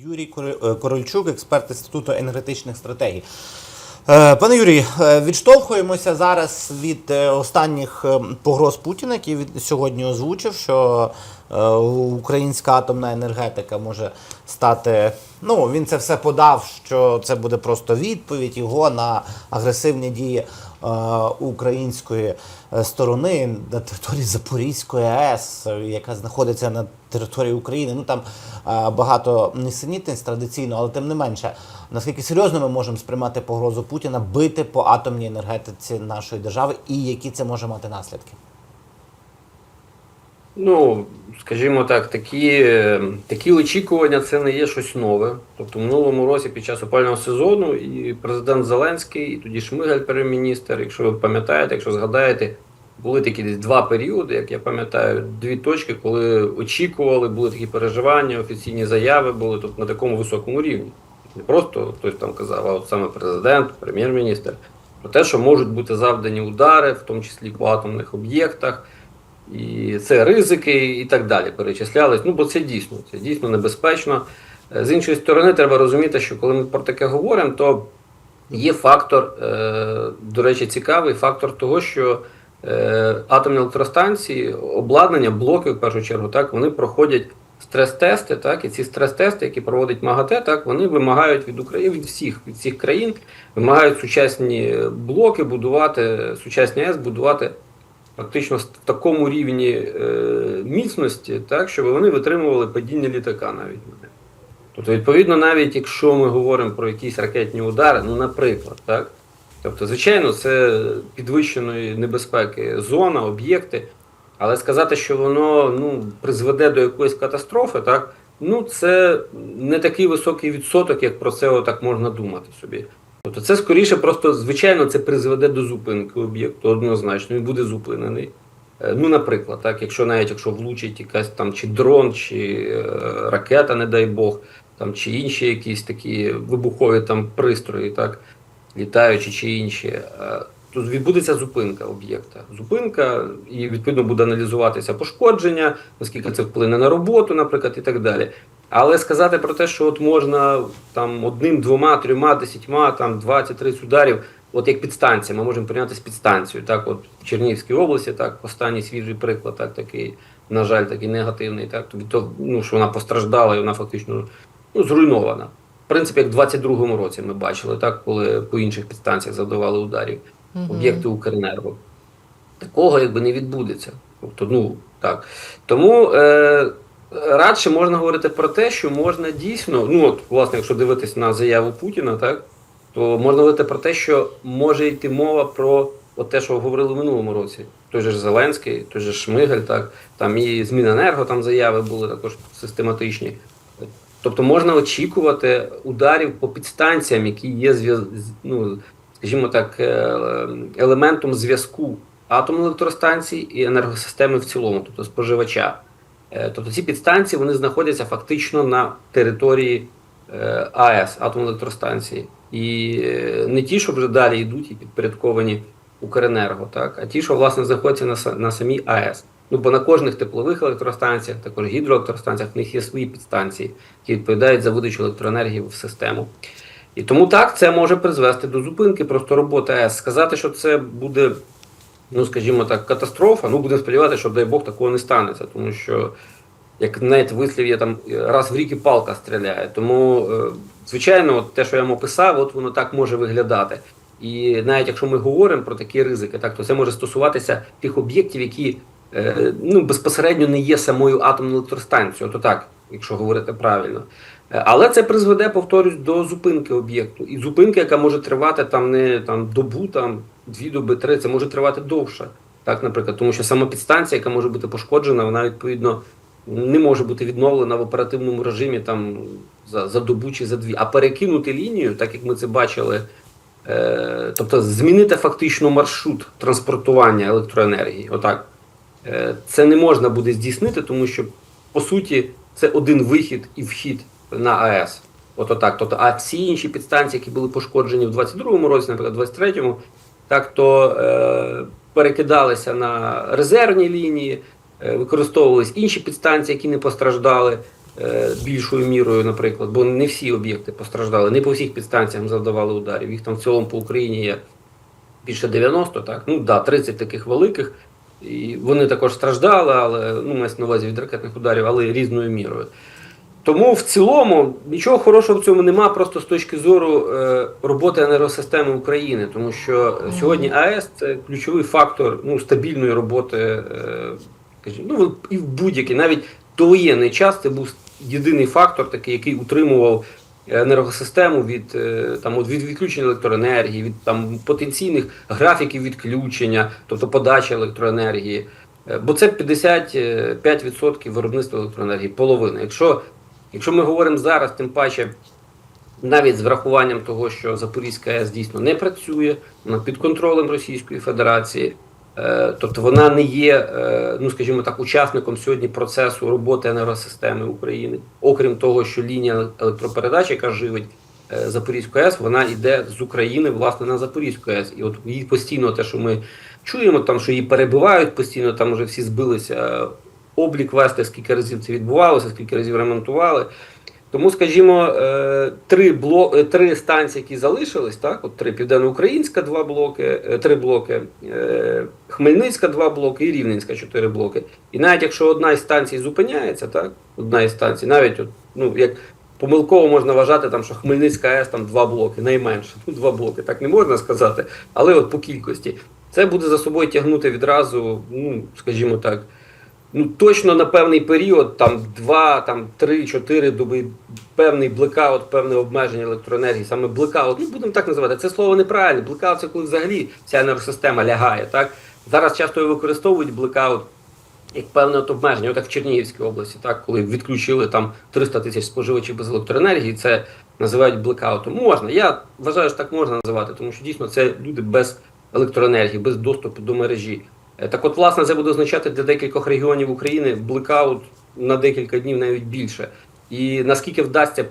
Юрій е, Корольчук, експерт Інституту енергетичних стратегій. Е, Пане Юрій, е, відштовхуємося зараз від останніх погроз Путіна, який від сьогодні озвучив, що українська атомна енергетика може стати. Ну він це все подав, що це буде просто відповідь його на агресивні дії української е, сторони на території Запорізької АЕС, е, яка знаходиться на території України. Ну там е, багато несенітниць традиційно, але тим не менше, наскільки серйозно ми можемо сприймати погрозу Путіна бити по атомній енергетиці нашої держави, і які це може мати наслідки? Ну, скажімо так, такі, такі очікування це не є щось нове. Тобто, в минулому році під час опального сезону і президент Зеленський, і тоді Шмигаль, прем'єр-міністр, якщо ви пам'ятаєте, якщо згадаєте, були такі десь два періоди, як я пам'ятаю, дві точки, коли очікували, були такі переживання, офіційні заяви були тобто, на такому високому рівні. Не просто хтось там казав, а от саме президент, прем'єр-міністр, про те, що можуть бути завдані удари, в тому числі по атомних об'єктах. І це ризики і так далі перечислялись. Ну, бо це дійсно, це дійсно небезпечно. Е, З іншої сторони, треба розуміти, що коли ми про таке говоримо, то є фактор, е, до речі, цікавий фактор того, що е, атомні електростанції, обладнання, блоки, в першу чергу, так, вони проходять стрес-тести, так, і ці стрес-тести, які проводить МАГАТЕ, так, вони вимагають від України, від всіх, від всіх країн, вимагають сучасні блоки будувати, сучасні АЕС будувати фактично в такому рівні е, міцності, так, щоб вони витримували падіння літака навіть. Тобто, відповідно, навіть якщо ми говоримо про якісь ракетні удари, ну, наприклад, так, тобто, звичайно, це підвищеної небезпеки зона, об'єкти, але сказати, що воно ну, призведе до якоїсь катастрофи, так, ну, це не такий високий відсоток, як про це отак можна думати собі. Тобто це скоріше просто, звичайно, це призведе до зупинки об'єкту, однозначно, він буде зупинений. Е, Ну, наприклад, так, якщо навіть якщо влучить якась там чи дрон, чи е, ракета, не дай Бог, там, чи інші якісь такі вибухові там пристрої, так, літаючі чи інші, е, то відбудеться зупинка об'єкта. Зупинка, і відповідно буде аналізуватися пошкодження, наскільки це вплине на роботу, наприклад, і так далі. Але сказати про те, що от можна там одним, двома, трьома, десятьма, там 20-30 ударів, от як підстанція, ми можемо порівняти з підстанцією. Так, от в Чернігівській області, так, останній свіжий приклад, так, такий, на жаль, такий негативний, так, того, ну, що вона постраждала і вона фактично ну, зруйнована. В принципі, як в 22-му році ми бачили, так, коли по інших підстанціях завдавали ударів об'єкти Укренерго. Такого якби не відбудеться. Тобто, ну так. Тому е, радше можна говорити про те, що можна дійсно, ну от, власне, якщо дивитись на заяву Путіна, так, то можна говорити про те, що може йти мова про от те, що говорили в минулому році. Той же Зеленський, той же ж Шмигаль, так, там і з Міненерго там заяви були також систематичні. Тобто можна очікувати ударів по підстанціям, які є ну, скажімо так, е, елементом зв'язку атомної електростанції і енергосистеми в цілому, тобто споживача. Е, Тобто ці підстанції вони знаходяться фактично на території е, АЕС, атомної електростанції. І е, не ті, що вже далі йдуть і підпорядковані Укренерго, так, а ті, що власне знаходяться на, на самій АЕС. Ну, бо на кожних теплових електростанціях, також гідроелектростанціях, в них є свої підстанції, які відповідають за видачу електроенергії в систему. І тому так це може призвести до зупинки просто роботи АЕС. Сказати, що це буде, ну скажімо так, катастрофа. Ну будемо сподіватися, що дай Бог такого не станеться, тому що як навіть вислів є там раз в рік і палка стріляє. Тому, е, звичайно, от те, що я вам описав, от воно так може виглядати. І навіть якщо ми говоримо про такі ризики, так то це може стосуватися тих об'єктів, які е, ну безпосередньо не є самою атомною електростанцією. То так, якщо говорити правильно. Але це призведе, повторюсь, до зупинки об'єкту. І зупинка, яка може тривати там не там добу, там дві доби, три, це може тривати довше. Так, наприклад, тому що сама підстанція, яка може бути пошкоджена, вона відповідно не може бути відновлена в оперативному режимі там за, за добу чи за дві. А перекинути лінію, так як ми це бачили, е, тобто змінити фактично маршрут транспортування електроенергії. Отак. Е, це не можна буде здійснити, тому що по суті це один вихід і вхід на АЕС. От отак. Тобто, а всі інші підстанції, які були пошкоджені в 22-му році, наприклад, 23-му, так то е, перекидалися на резервні лінії, е, використовувались інші підстанції, які не постраждали. е, більшою мірою, наприклад, бо не всі об'єкти постраждали, не по всіх підстанціям завдавали ударів. Їх там в цілому по Україні є більше 90, так? Ну да, 30 таких великих. І вони також страждали, але ну, мається на увазі від ракетних ударів, але різною мірою. Тому в цілому нічого хорошого в цьому нема, просто з точки зору е, роботи енергосистеми України, тому що сьогодні АЕС це ключовий фактор ну, стабільної роботи, е, ну і в будь-який, навіть довоєнний час це був єдиний фактор, такий, який утримував енергосистему від, е, там, від відключення електроенергії, від там, потенційних графіків відключення, тобто подачі електроенергії. Бо це 55% виробництва електроенергії, половина. Якщо, якщо ми говоримо зараз, тим паче, навіть з врахуванням того, що Запорізька АЕС дійсно не працює, вона під контролем Російської Федерації, е, тобто вона не є, е, ну скажімо так, учасником сьогодні процесу роботи енергосистеми України, окрім того, що лінія електропередач, яка живить е, Запорізьку АЕС, вона йде з України власне на Запорізьку АЕС. І от її постійно те, що ми чуємо, там що її перебивають постійно, там вже всі збилися облік вести, скільки разів це відбувалося, скільки разів ремонтували. Тому, скажімо, е, три бло... е, три станції, які залишились, так, от три південноукраїнська, два блоки, е, три блоки, Хмельницька, два блоки і Рівненська, чотири блоки. І навіть якщо одна із станцій зупиняється, так, одна із станцій, навіть от, ну, як помилково можна вважати, там, що Хмельницька АЕС там два блоки, найменше, ну, два блоки, так не можна сказати, але от по кількості. Це буде за собою тягнути відразу, ну, скажімо так, ну точно на певний період, там 2, там 3, 4 доби, певний блекаут, певне обмеження електроенергії, саме блекаут, ну будемо так називати. Це слово неправильне. Блекаут це коли взагалі вся енергосистема лягає. Так зараз часто використовують блекаут. Як певне от обмеження, отак в Чернігівській області, так коли відключили там 300 тисяч споживачів без електроенергії, це називають блекаутом. Можна. Я вважаю, що так можна називати, тому що дійсно це люди без електроенергії, без доступу до мережі. Е, Так от, власне, це буде означати для декількох регіонів України блекаут на декілька днів навіть більше. І наскільки вдасться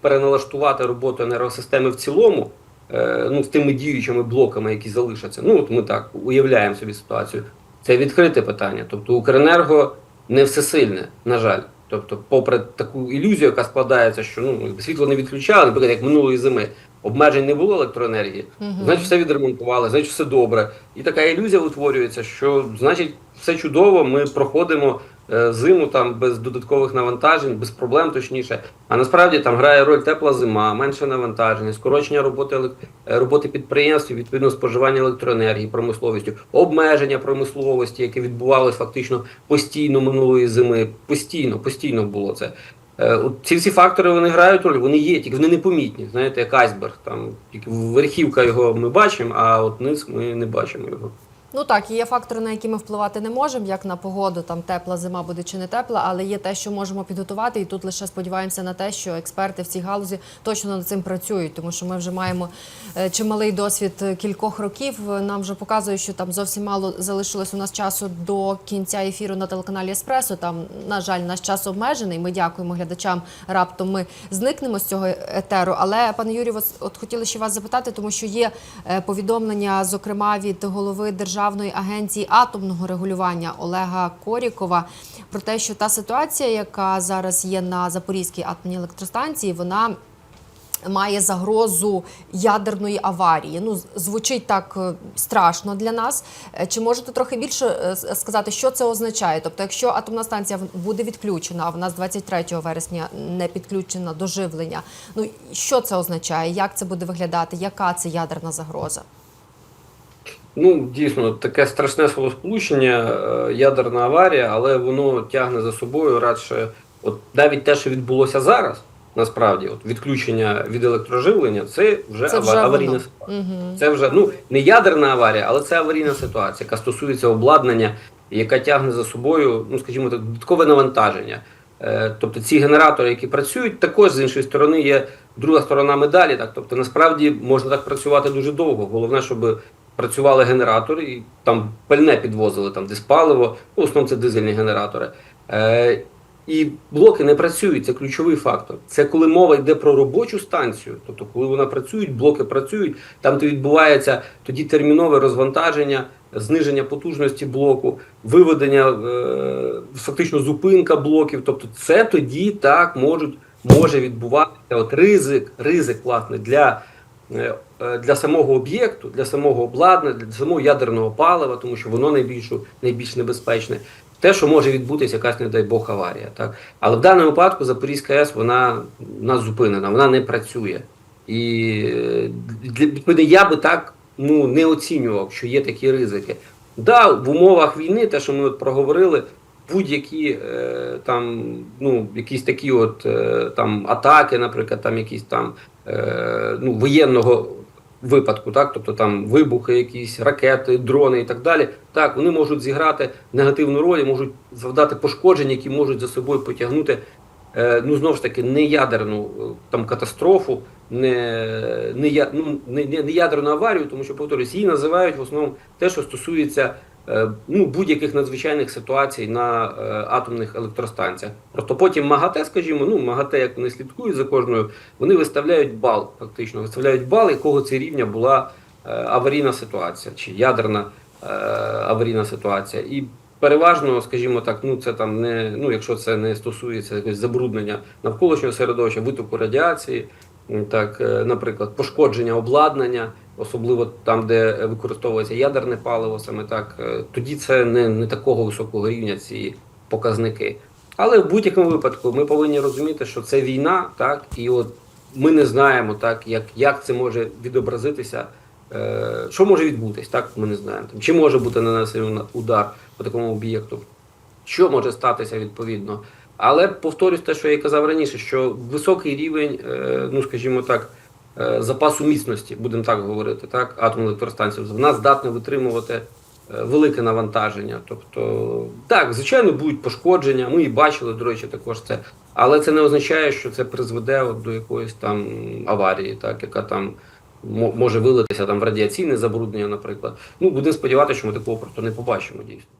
переналаштувати роботу енергосистеми в цілому, е, ну, з тими діючими блоками, які залишаться, ну от ми так уявляємо собі ситуацію, це відкрите питання. Тобто Укренерго не всесильне, на жаль. Тобто, попри таку ілюзію, яка складається, що ну світло не відключали, наприклад, як минулої зими, обмежень не було електроенергії, значить все відремонтували, значить все добре. І така ілюзія утворюється, що значить все чудово, ми проходимо е, зиму там без додаткових навантажень, без проблем точніше. А насправді там грає роль тепла зима, менше навантаження, скорочення роботи е, роботи підприємств, відповідно споживання електроенергії промисловістю, обмеження промисловості, яке відбувалося фактично постійно минулої зими. Постійно, постійно було це. Е, ці всі фактори вони грають роль, вони є, тільки вони непомітні. Знаєте, як айсберг. Там тільки верхівка його ми бачимо, а от низ ми не бачимо його. Ну так, є фактори, на які ми впливати не можемо, як на погоду, там тепла зима буде чи не тепла, але є те, що можемо підготувати, і тут лише сподіваємося на те, що експерти в цій галузі точно над цим працюють, тому що ми вже маємо е, чималий досвід е, кількох років. Нам вже показує, що там зовсім мало залишилось у нас часу до кінця ефіру на телеканалі Еспресо. Там, на жаль, наш час обмежений. Ми дякуємо глядачам. Раптом ми зникнемо з цього етеру. Але пане Юрію, от, от хотіли ще вас запитати, тому що є е, повідомлення, зокрема від голови Державної агенції атомного регулювання Олега Корікова, про те, що та ситуація, яка зараз є на Запорізькій атомній електростанції, вона має загрозу ядерної аварії. Ну, звучить так е, страшно для нас. Е, Чи можете трохи більше е, сказати, що це означає? Тобто, якщо атомна станція буде відключена, а вона з 23 вересня не підключена до живлення, ну що це означає? Як це буде виглядати? Яка це ядерна загроза? Ну, дійсно, таке страшне словосполучення, е, ядерна аварія, але воно тягне за собою радше, от навіть те, що відбулося зараз, насправді, от відключення від електроживлення, це вже, Це аварійна воно. ситуація. Це вже ну не ядерна аварія, але це аварійна ситуація, яка стосується обладнання, яка тягне за собою, ну скажімо так, додаткове навантаження. Е, Тобто ці генератори, які працюють, також з іншої сторони є друга сторона медалі. Так, тобто, насправді можна так працювати дуже довго. Головне, щоб працювали генератори, і там пальне підвозили, там десь паливо, ну, в основному це дизельні генератори. Е, і блоки не працюють, це ключовий фактор. Це коли мова йде про робочу станцію, тобто коли вона працює, блоки працюють, там то відбувається тоді термінове розвантаження зниження потужності блоку, виведення, е, фактично зупинка блоків. Тобто, це тоді так можуть може відбуватися от ризик, ризик власне для. Е, е, Для самого об'єкту, для самого обладнання, для самого ядерного палива, тому що воно найбільш, найбільш небезпечне, те, що може відбутися якась, не дай Бог, аварія. Так? Але в даному випадку Запорізька АЕС вона нас зупинена, вона не працює. І е, для я би так ну, не оцінював, що є такі ризики. Да, в умовах війни, те, що ми от проговорили, будь-які е, там, ну, якісь такі от е, там атаки, наприклад, там якісь там е, ну, воєнного випадку, так, тобто там вибухи, якісь ракети, дрони і так далі. Так, вони можуть зіграти негативну роль, і можуть завдати пошкоджень, які можуть за собою потягнути. Ну, знову ж таки, не ядерну там катастрофу, не, не, ну, не, не, ядерну аварію, тому що повторюсь, її називають в основному те, що стосується ну, будь-яких надзвичайних ситуацій на е, атомних електростанціях. Просто потім МАГАТЕ, скажімо, ну МАГАТЕ, як вони слідкують за кожною, вони виставляють бал, фактично, виставляють бал, якого це рівня була е, аварійна ситуація чи ядерна е, аварійна ситуація. І переважно, скажімо так, ну це там не ну, якщо це не стосується якогось забруднення навколишнього середовища, витоку радіації, так, е, наприклад, пошкодження обладнання, особливо там, де використовується ядерне паливо, саме так, е, тоді це не, не такого високого рівня ці показники. Але в будь-якому випадку ми повинні розуміти, що це війна, так, і от ми не знаємо, так, як, як це може відобразитися. Е, Що може відбутись, так ми не знаємо. Там, чи може бути нанесений удар по такому об'єкту, що може статися відповідно. Але повторюсь те, що я казав раніше, що високий рівень, е, ну скажімо так, е, запасу міцності, будемо так говорити, так, атомної електростанції, вона здатна витримувати е, велике навантаження. Тобто, так, звичайно, будуть пошкодження. Ми і бачили, до речі, також це. Але це не означає, що це призведе от до якоїсь там аварії, так, яка там може вилитися там в радіаційне забруднення, наприклад. Ну, будемо сподіватися, що ми такого просто не побачимо дійсно.